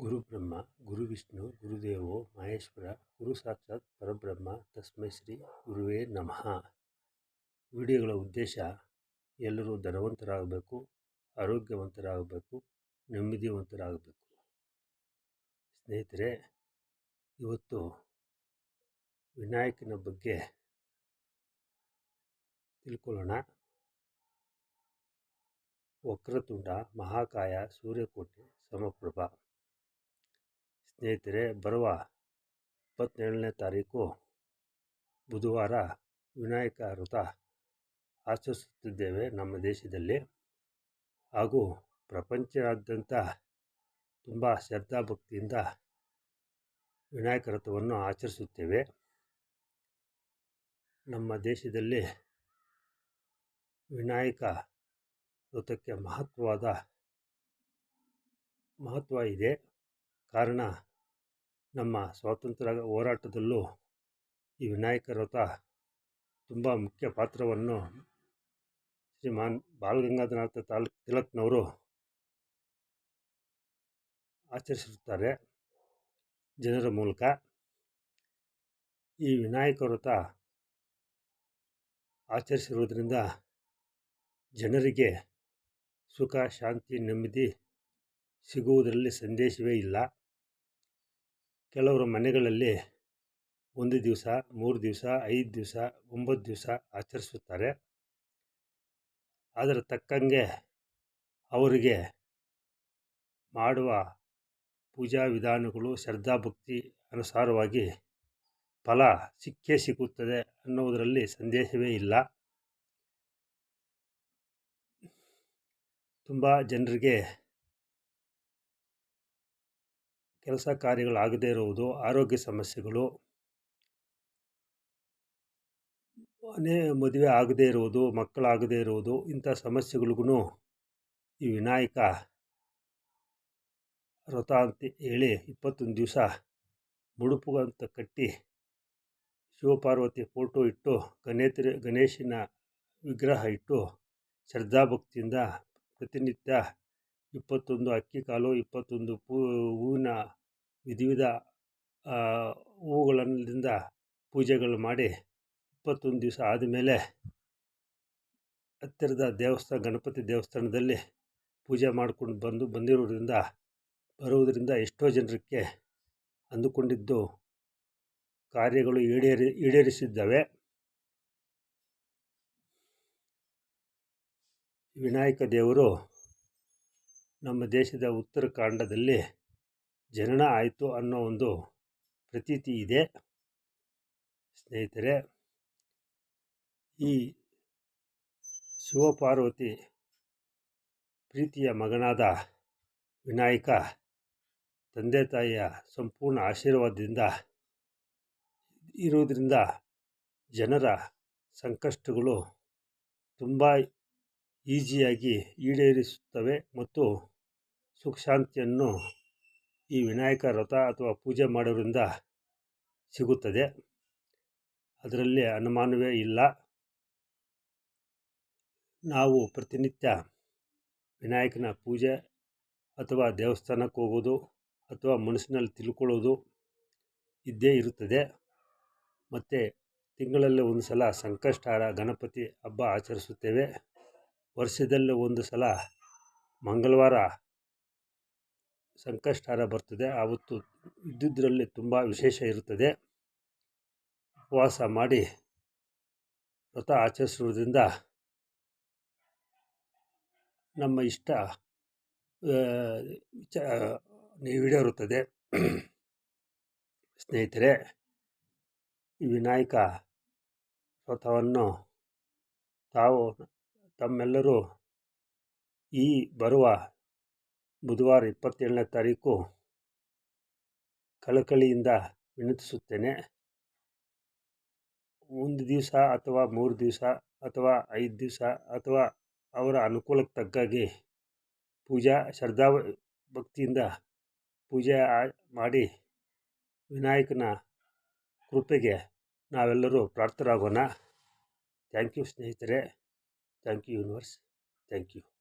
ಗುರು ಬ್ರಹ್ಮ, ಗುರು ವಿಷ್ಣು ಗುರುದೇವೋ ಮಹೇಶ್ವರ, ಗುರು ಸಾಕ್ಷಾತ್ ಪರಬ್ರಹ್ಮ, ತಸ್ಮೈ ಶ್ರೀ ಗುರುವೇ ನಮಃ. ವಿಡಿಯೋಗಳ ಉದ್ದೇಶ, ಎಲ್ಲರೂ ಧನವಂತರಾಗಬೇಕು, ಆರೋಗ್ಯವಂತರಾಗಬೇಕು, ನೆಮ್ಮದಿವಂತರಾಗಬೇಕು. ಸ್ನೇಹಿತರೆ, ಇವತ್ತು ವಿನಾಯಕನ ಬಗ್ಗೆ ತಿಳ್ಕೊಳ್ಳೋಣ. ವಕ್ರತುಂಡ, ಮಹಾಕಾಯ, ಸೂರ್ಯಕೋಟೆ, ಸಮಪ್ರಭ. ಸ್ನೇಹಿತರೆ, ಬರುವ ಇಪ್ಪತ್ತೇಳನೇ ತಾರೀಕು ಬುಧವಾರ ವಿನಾಯಕ ವ್ರತ ಆಚರಿಸುತ್ತಿದ್ದೇವೆ ನಮ್ಮ ದೇಶದಲ್ಲಿ. ಹಾಗೂ ಪ್ರಪಂಚದಾದ್ಯಂತ ತುಂಬ ಶ್ರದ್ಧಾಭಕ್ತಿಯಿಂದ ವಿನಾಯಕ ವ್ರತವನ್ನು ಆಚರಿಸುತ್ತೇವೆ. ನಮ್ಮ ದೇಶದಲ್ಲಿ ವಿನಾಯಕ ವ್ರತಕ್ಕೆ ಮಹತ್ವವಾದ ಮಹತ್ವ ಇದೆ. ಕಾರಣ ನಮ್ಮ ಸ್ವಾತಂತ್ರ್ಯ ಹೋರಾಟದಲ್ಲೂ ಈ ವಿನಾಯಕ ವ್ರತ ತುಂಬ ಮುಖ್ಯ ಪಾತ್ರವನ್ನು ಶ್ರೀಮಾನ್ ಬಾಲಗಂಗಾಧರನಾಥ ತಾಲ್, ತಿಲಕ್ನವರು ಆಚರಿಸಿರುತ್ತಾರೆ ಜನರ ಮೂಲಕ. ಈ ವಿನಾಯಕ ವ್ರತ ಆಚರಿಸಿರುವುದರಿಂದ ಜನರಿಗೆ ಸುಖ, ಶಾಂತಿ, ನೆಮ್ಮದಿ ಸಿಗುವುದರಲ್ಲಿ ಸಂದೇಶವೇ ಇಲ್ಲ. ಕೆಲವರ ಮನೆಗಳಲ್ಲಿ ಒಂದು ದಿವಸ, ಮೂರು ದಿವಸ, ಐದು ದಿವಸ, ಒಂಬತ್ತು ದಿವಸ ಆಚರಿಸುತ್ತಾರೆ. ಅದರ ತಕ್ಕಂಗೆ ಅವರಿಗೆ ಮಾಡುವ ಪೂಜಾ ವಿಧಾನಗಳು ಶ್ರದ್ಧಾಭಕ್ತಿ ಅನುಸಾರವಾಗಿ ಫಲ ಸಿಕ್ಕೇ ಸಿಗುತ್ತದೆ ಅನ್ನೋದರಲ್ಲಿ ಸಂದೇಶವೇ ಇಲ್ಲ. ತುಂಬ ಜನರಿಗೆ ಕೆಲಸ ಕಾರ್ಯಗಳಾಗದೇ ಇರುವುದು, ಆರೋಗ್ಯ ಸಮಸ್ಯೆಗಳು. ಮನೆ ಮದುವೆ ಆಗದೇ ಇರುವುದು, ಮಕ್ಕಳಾಗದೇ ಇರುವುದು, ಇಂಥ ಸಮಸ್ಯೆಗಳಿಗೂ ಈ ವಿನಾಯಕ ವ್ರತ ಅಂತ ಹೇಳಿ ಇಪ್ಪತ್ತೊಂದು ದಿವಸ ಮುಡುಪುಗಂತ ಕಟ್ಟಿ ಶಿವಪಾರ್ವತಿ ಫೋಟೋ ಇಟ್ಟು, ಗಣೇತ್ರ, ಗಣೇಶನ ವಿಗ್ರಹ ಇಟ್ಟು ಶ್ರದ್ಧಾಭಕ್ತಿಯಿಂದ ಪ್ರತಿನಿತ್ಯ ಇಪ್ಪತ್ತೊಂದು ಅಕ್ಕಿ ಕಾಲು, ಇಪ್ಪತ್ತೊಂದು ಪೂ, ಹೂವಿನ ವಿಧ ವಿಧ ಹೂಗಳಿಂದ ಪೂಜೆಗಳು ಮಾಡಿ ಇಪ್ಪತ್ತೊಂದು ದಿವಸ ಆದಮೇಲೆ ಹತ್ತಿರದ ದೇವಸ್ಥಾನ, ಗಣಪತಿ ದೇವಸ್ಥಾನದಲ್ಲಿ ಪೂಜೆ ಮಾಡ್ಕೊಂಡು ಬಂದು ಬಂದಿರೋದ್ರಿಂದ ಬರುವುದರಿಂದ ಎಷ್ಟೋ ಜನರಿಗೆ ಅಂದುಕೊಂಡಿದ್ದು ಕಾರ್ಯಗಳು ಈಡೇರಿ, ಈಡೇರಿಸಿದ್ದಾವೆ. ವಿನಾಯಕ ದೇವರು ನಮ್ಮ ದೇಶದ ಉತ್ತರಾಖಂಡದಲ್ಲಿ ಜನನ ಆಯಿತು ಅನ್ನೋ ಒಂದು ಪ್ರತೀತಿ ಇದೆ. ಸ್ನೇಹಿತರೆ, ಈ ಶಿವಪಾರ್ವತಿ ಪ್ರೀತಿಯ ಮಗನಾದ ವಿನಾಯಕ ತಂದೆ ತಾಯಿಯ ಸಂಪೂರ್ಣ ಆಶೀರ್ವಾದದಿಂದ ಇರುವುದರಿಂದ ಜನರ ಸಂಕಷ್ಟಗಳು ತುಂಬ ಈಜಿಯಾಗಿ ಈಡೇರಿಸುತ್ತವೆ ಮತ್ತು ಸುಖ ಶಾಂತಿಯನ್ನು ಈ ವಿನಾಯಕ ವ್ರತ ಅಥವಾ ಪೂಜೆ ಮಾಡೋದ್ರಿಂದ ಸಿಗುತ್ತದೆ. ಅದರಲ್ಲಿ ಅನುಮಾನವೇ ಇಲ್ಲ. ನಾವು ಪ್ರತಿನಿತ್ಯ ವಿನಾಯಕನ ಪೂಜೆ ಅಥವಾ ದೇವಸ್ಥಾನಕ್ಕೆ ಹೋಗೋದು ಅಥವಾ ಮನಸ್ಸಿನಲ್ಲಿ ತಿಳ್ಕೊಳ್ಳೋದು ಇದ್ದೇ ಇರುತ್ತದೆ. ಮತ್ತು ತಿಂಗಳಲ್ಲಿ ಒಂದು ಸಲ ಸಂಕಷ್ಟಾರ ಗಣಪತಿ ಹಬ್ಬ ಆಚರಿಸುತ್ತೇವೆ. ವರ್ಷದಲ್ಲಿ ಒಂದು ಸಲ ಮಂಗಳವಾರ ಸಂಕಷ್ಟಹಾರ ಬರ್ತದೆ. ಆವತ್ತು ಇದ್ದಿದ್ದರಲ್ಲಿ ತುಂಬ ವಿಶೇಷ ಇರುತ್ತದೆ. ಉಪವಾಸ ಮಾಡಿ ವ್ರತ ಆಚರಿಸುವುದರಿಂದ ನಮ್ಮ ಇಷ್ಟ ಈಡೇರುತ್ತದೆ ಸ್ನೇಹಿತರೆ, ಈ ವಿನಾಯಕ ವ್ರತವನ್ನು ತಾವು ತಮ್ಮೆಲ್ಲರೂ ಈ ಬರುವ ಬುಧವಾರ ಇಪ್ಪತ್ತೇಳನೇ ತಾರೀಕು ಕಳಕಳಿಯಿಂದ ವಿನಂತಿಸುತ್ತೇನೆ. ಒಂದು ದಿವಸ ಅಥವಾ ಮೂರು ದಿವಸ ಅಥವಾ ಐದು ದಿವಸ ಅಥವಾ ಅವರ ಅನುಕೂಲಕ್ಕೆ ತಗ್ಗಾಗಿ ಪೂಜಾ ಶ್ರದ್ಧಾ ಭಕ್ತಿಯಿಂದ ಪೂಜೆ ಮಾಡಿ ವಿನಾಯಕನ ಕೃಪೆಗೆ ನಾವೆಲ್ಲರೂ ಪ್ರಾರ್ಥರಾಗೋಣ ಥ್ಯಾಂಕ್ ಯು ಸ್ನೇಹಿತರೆ. Thank you universe. Thank you.